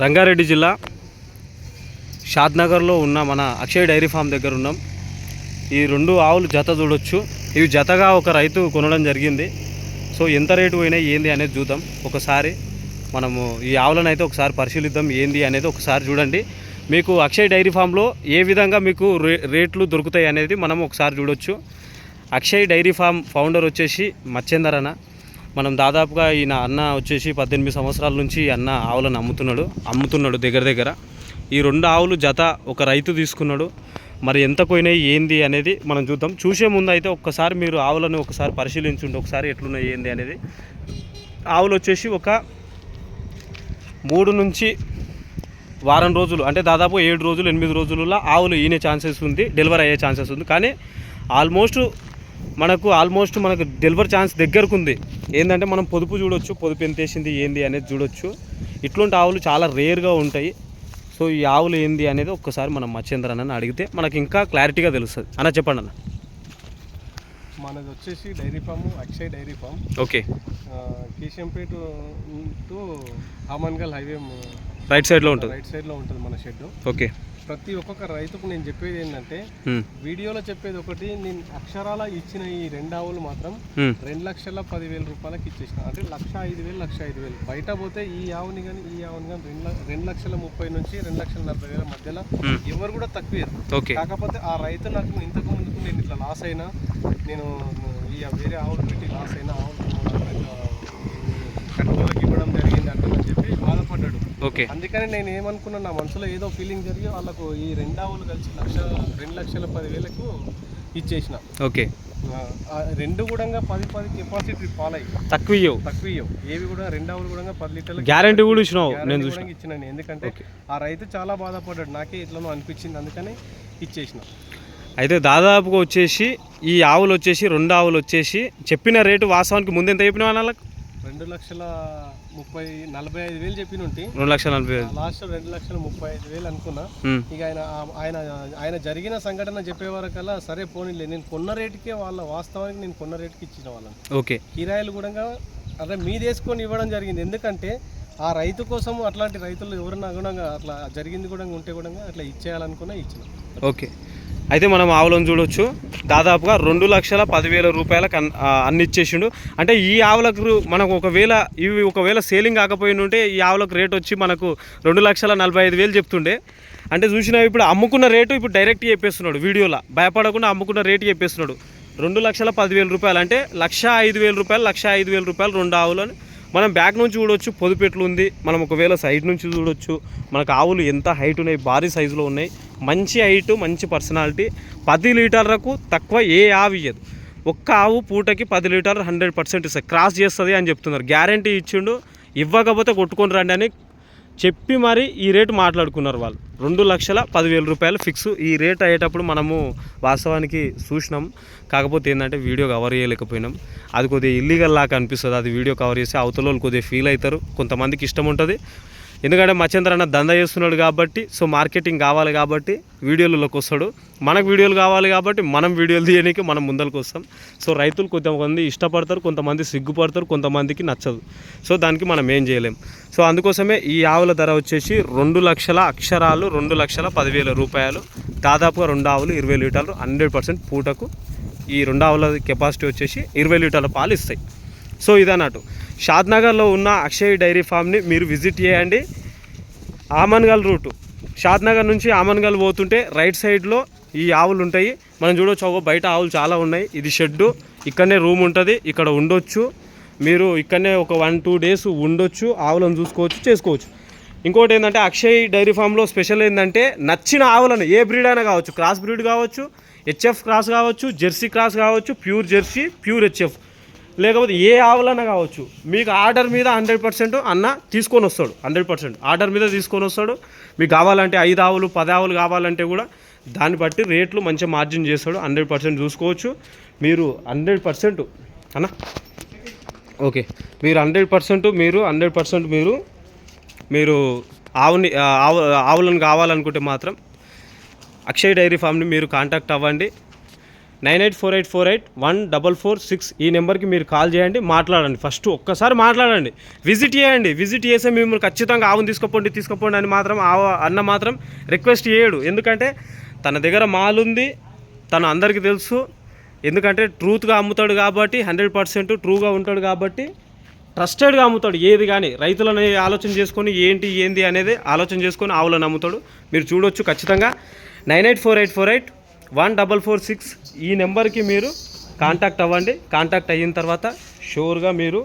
రంగారెడ్డి జిల్లా షాద్నగర్లో ఉన్న మన అక్షయ్ డైరీ ఫామ్ దగ్గర ఉన్నాం. ఈ రెండు ఆవులు జత చూడొచ్చు. ఇవి జతగా ఒక రైతు కొనడం జరిగింది. సో ఎంత రేటు పోయినాయి ఏంది అనేది చూద్దాం. ఒకసారి మనము ఈ ఆవులను అయితే ఒకసారి పరిశీలిద్దాం. ఏంది అనేది ఒకసారి చూడండి. మీకు అక్షయ్ డైరీ ఫామ్లో ఏ విధంగా మీకు రే రేట్లు దొరుకుతాయి అనేది మనం ఒకసారి చూడొచ్చు. అక్షయ్ డైరీ ఫామ్ ఫౌండర్ వచ్చేసి మచ్చేందర్ అన్న. మనం దాదాపుగా ఈయన అన్న వచ్చేసి పద్దెనిమిది సంవత్సరాల నుంచి ఈ అన్న ఆవులను అమ్ముతున్నాడు అమ్ముతున్నాడు దగ్గర దగ్గర. ఈ రెండు ఆవులు జత ఒక రైతు తీసుకున్నాడు. మరి ఎంత పోయినాయి ఏంది అనేది మనం చూద్దాం. చూసే ముందు అయితే ఒక్కసారి మీరు ఆవులను ఒకసారి పరిశీలించుండి ఒకసారి ఎట్లున్నాయి ఏంది అనేది. ఆవులు వచ్చేసి ఒక మూడు నుంచి వారం రోజులు అంటే దాదాపు ఏడు రోజులు ఎనిమిది రోజులలో ఆవులు ఈనే ఛాన్సెస్ ఉంది డెలివరీ అయ్యే ఛాన్సెస్ ఉంది. కానీ ఆల్మోస్ట్ మనకు ఆల్మోస్ట్ మనకు డెలివరీ ఛాన్స్ దగ్గరకు ఉంది ఏంటంటే మనం పొదుపు చూడొచ్చు పొదుపు ఎంత వేసింది ఏంది అనేది చూడొచ్చు. ఇట్లాంటి ఆవులు చాలా రేర్గా ఉంటాయి. సో ఈ ఆవులు ఏంది అనేది ఒక్కసారి మనం మచ్చేంద్ర అన్న అడిగితే మనకి ఇంకా క్లారిటీగా తెలుస్తుంది. అన్న చెప్పండి అన్న. మనది వచ్చేసి dairy farm Akshay dairy farm. Okay. Keshampet to Amangal highway right సైడ్లో ఉంటుంది. రైట్ సైడ్లో ఉంటుంది మన షెడ్ ఓకే. ప్రతి ఒక్కొక్క రైతుకు నేను చెప్పేది ఏంటంటే. వీడియోలో చెప్పేది ఒకటి నేను అక్షరాల ఇచ్చిన ఈ రెండు ఆవులు మాత్రం. రెండు లక్షల పదివేల రూపాయలకి ఇచ్చేసిన అంటే లక్ష ఐదు వేలు లక్ష ఐదు వేలు బయట పోతే ఈ ఆవుని కానీ ఈ ఆవుని కానీ రెండు రెండు లక్షల ముప్పై నుంచి రెండు లక్షల నలభై వేల మధ్యలో. ఎవరు కూడా తక్కువ కాకపోతే ఆ రైతు నాకు ఇంతకు ముందుకు నేను ఇట్లా లాస్ అయినా నేను ఈ వేరే ఆవులు పెట్టి లాస్ అయినా ఆవులు జరిగింది అంటుందని చెప్పి బాధపడ్డాడు ఓకే అందుకని నేను ఏమనుకున్నా నా మనసులో ఏదో ఫీలింగ్ జరిగి వాళ్ళకు ఈ రెండు ఆవులు కలిసి లక్ష రెండు లక్షల పదివేలకు ఇచ్చేసిన. ఓకే. రెండు కూడా పది పది కెపాసిటీ పాలయ్యి తక్కువ ఇవ్వవు తక్కువ ఇవ్వవు ఏవి కూడా రెండు ఆవులు కూడా పది లీటర్లు గ్యారంటీ కూడా ఇచ్చినావు నేను చూసిన. ఇచ్చినాను ఎందుకంటే ఆ రైతు చాలా బాధపడ్డాడు. నాకే ఇట్లా అనిపించింది. అందుకని ఇచ్చేసిన. అయితే దాదాపుగా వచ్చేసి ఈ ఆవులు వచ్చేసి రెండు ఆవులు వచ్చేసి చెప్పిన రేటు వాస్తవానికి ముందు ఎంత చెప్పిన వాళ్ళకి రెండు లక్షల ముప్పై నలభై ఐదు వేలు చెప్పిన ఉంటే రెండు లక్షల నలభై వేలు లాస్ట్ రెండు లక్షల ముప్పై ఐదు వేలు అనుకున్నా. ఇక ఆయన ఆయన ఆయన జరిగిన సంఘటన చెప్పే వరకల్లా సరే పోనీలే నేను కొన్న రేటుకే వాళ్ళ వాస్తవానికి నేను కొన్న రేటుకి ఇచ్చిన వాళ్ళని. ఓకే. కిరాయిలు కూడా అదే మీది వేసుకొని ఇవ్వడం జరిగింది. ఎందుకంటే ఆ రైతు కోసం అట్లాంటి రైతులు ఎవరన్నా గుణంగా అట్లా జరిగింది కూడా ఉంటే కూడా అట్లా ఇచ్చేయాలనుకున్నా ఇచ్చిన. ఓకే. అయితే మనం ఆవులను చూడొచ్చు. దాదాపుగా రెండు లక్షల పదివేల రూపాయలకు అన్- అన్ని ఇచ్చేసిండు. అంటే ఈ ఆవులకు మనకు ఒకవేళ ఇవి ఒకవేళ సేలింగ్ కాకపోయినుంటే ఈ ఆవులకు రేట్ వచ్చి మనకు రెండు లక్షల నలభై ఐదు వేలు చెప్తుండే. అంటే చూసినా ఇప్పుడు అమ్ముకున్న రేటు ఇప్పుడు డైరెక్ట్ చెప్పేస్తున్నాడు వీడియోలో. భయపడకుండా అమ్ముకున్న రేటు చెప్పేస్తున్నాడు. రెండు లక్షల పదివేల రూపాయలు అంటే లక్ష ఐదు వేల రూపాయలు లక్ష ఐదు వేల రూపాయలు రెండు ఆవులను. మనం బ్యాక్ నుంచి చూడొచ్చు పొదుపెట్లు ఉంది మనం ఒకవేళ సైడ్ నుంచి చూడొచ్చు. మనకు ఆవులు ఎంత హైట్ ఉన్నాయి భారీ సైజులో ఉన్నాయి. మంచి హైట్ మంచి పర్సనాలిటీ. పది లీటర్లకు తక్కువ ఏ ఆవు ఇయ్యదు. ఒక్క ఆవు పూటకి పది లీటర్లు హండ్రెడ్ పర్సెంట్ ఇస్తుంది. క్రాస్ చేస్తుంది అని చెప్తున్నారు. గ్యారంటీ ఇచ్చిండు. ఇవ్వకపోతే కొట్టుకొని రండి అని చెప్పి మరి ఈ రేటు మాట్లాడుకున్నారు వాళ్ళు. రెండు లక్షల పదివేల రూపాయలు ఫిక్స్. ఈ రేట్ అయ్యేటప్పుడు మనము వాస్తవానికి చూసినాం. కాకపోతే ఏంటంటే వీడియో కవర్ చేయలేకపోయినాం. అది కొద్దిగా ఇల్లీగల్ లాగా అనిపిస్తుంది. అది వీడియో కవర్ చేసి అవతల వాళ్ళు కొద్దిగా ఫీల్ అవుతారు. కొంతమందికి ఇష్టం ఉంటుంది. ఎందుకంటే మచ్చేంద్ర అన్న దంద చేస్తున్నాడు కాబట్టి సో మార్కెటింగ్ కావాలి కాబట్టి వీడియోలలోకి వస్తాడు. మనకు వీడియోలు కావాలి కాబట్టి మనం వీడియోలు తీయడానికి మనం ముందరకు వస్తాం. సో రైతులు కొంతమంది ఇష్టపడతారు కొంతమంది సిగ్గుపడతారు కొంతమందికి నచ్చదు. సో దానికి మనం ఏం చేయలేం. సో అందుకోసమే ఈ ఆవుల ధర వచ్చేసి రెండు లక్షల అక్షరాలు రెండు లక్షల పదివేల రూపాయలు. దాదాపుగా రెండు ఆవులు ఇరవై లీటర్లు హండ్రెడ్ పర్సెంట్ పూటకు ఈ రెండు ఆవుల కెపాసిటీ వచ్చేసి ఇరవై లీటర్ల పాలు ఇస్తాయి. సో ఇదన్నట్టు. షాద్నగర్లో ఉన్న అక్షయ్ డైరీ ఫామ్ని మీరు విజిట్ చేయండి. ఆమన్గల్ రూటు. షాద్నగర్ నుంచి ఆమన్గల్ పోతుంటే రైట్ సైడ్లో ఈ ఆవులు ఉంటాయి. మనం చూడొచ్చు ఒక బయట ఆవులు చాలా ఉన్నాయి. ఇది షెడ్డు. ఇక్కడనే రూమ్ ఉంటుంది. ఇక్కడ ఉండొచ్చు. మీరు ఇక్కడనే ఒక వన్ టూ డేస్ ఉండొచ్చు. ఆవులను చూసుకోవచ్చు చేసుకోవచ్చు. ఇంకోటి ఏంటంటే అక్షయ్ డైరీ ఫామ్లో స్పెషల్ ఏంటంటే నచ్చిన ఆవులను ఏ బ్రీడ్ అయినా కావచ్చు. క్రాస్ బ్రీడ్ కావచ్చు హెచ్ఎఫ్ క్రాస్ కావచ్చు జెర్సీ క్రాస్ కావచ్చు ప్యూర్ జెర్సీ ప్యూర్ హెచ్ఎఫ్. లేకపోతే ఏ ఆవులన్నా కావచ్చు మీకు ఆర్డర్ మీద హండ్రెడ్ పర్సెంట్ అన్న తీసుకొని వస్తాడు హండ్రెడ్ పర్సెంట్. ఆర్డర్ మీద తీసుకొని వస్తాడు మీకు కావాలంటే ఐదు ఆవులు పది ఆవులు కావాలంటే కూడా దాన్ని బట్టి రేట్లు మంచి మార్జిన్ చేస్తాడు హండ్రెడ్ పర్సెంట్ చూసుకోవచ్చు. మీరు హండ్రెడ్ పర్సెంట్ అన్న? ఓకే. మీరు హండ్రెడ్ పర్సెంట్ మీరు హండ్రెడ్ పర్సెంట్ మీరు మీరు ఆవుని ఆవు ఆవులను కావాలనుకుంటే మాత్రం అక్షయ్ డైరీ ఫామ్ని మీరు కాంటాక్ట్ అవ్వండి. Nine eight four eight four eight one double four six ఈ నెంబర్కి మీరు కాల్ చేయండి మాట్లాడండి. ఫస్ట్ ఒక్కసారి మాట్లాడండి. విజిట్ చేయండి. విజిట్ చేస్తే మిమ్మల్ని ఖచ్చితంగా ఆవును తీసుకుపోండి తీసుకుపోండి అని మాత్రం ఆవ అన్న మాత్రం రిక్వెస్ట్ చేయడు. ఎందుకంటే తన దగ్గర మాల్ ఉంది తను అందరికీ తెలుసు. ఎందుకంటే ట్రూత్గా అమ్ముతాడు కాబట్టి హండ్రెడ్ పర్సెంట్ ట్రూగా ఉంటాడు కాబట్టి ట్రస్టెడ్గా అమ్ముతాడు. ఏది కానీ రైతులని ఆలోచన చేసుకొని ఏంటి ఏంది అనేది ఆలోచన చేసుకొని ఆవులను అమ్ముతాడు. మీరు చూడొచ్చు ఖచ్చితంగా. Nine eight four eight four eight one double four six ఈ నెంబర్కి మీరు కాంటాక్ట్ అవ్వండి. కాంటాక్ట్ అయిన తర్వాత షూర్గా మీరు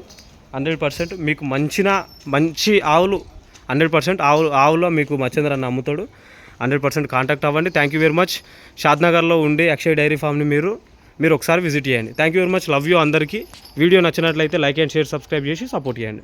హండ్రెడ్ పర్సెంట్ మీకు మంచిన మంచి ఆవులు హండ్రెడ్ పర్సెంట్ ఆవులు ఆవులో మీకు మచ్చేంద్ర అన్న అమ్ముతాడు. హండ్రెడ్ పర్సెంట్ కాంటాక్ట్ అవ్వండి. థ్యాంక్ యూ వెరీ మచ్ షాద్నగర్లో ఉండే అక్షయ్ డైరీ ఫామ్ని మీరు మీరు ఒకసారి విజిట్ చేయండి. Thank you very much love you అందరికీ. వీడియో నచ్చినట్లయితే లైక్ అండ్ షేర్ సబ్స్క్రైబ్ చేసి సపోర్ట్ చేయండి.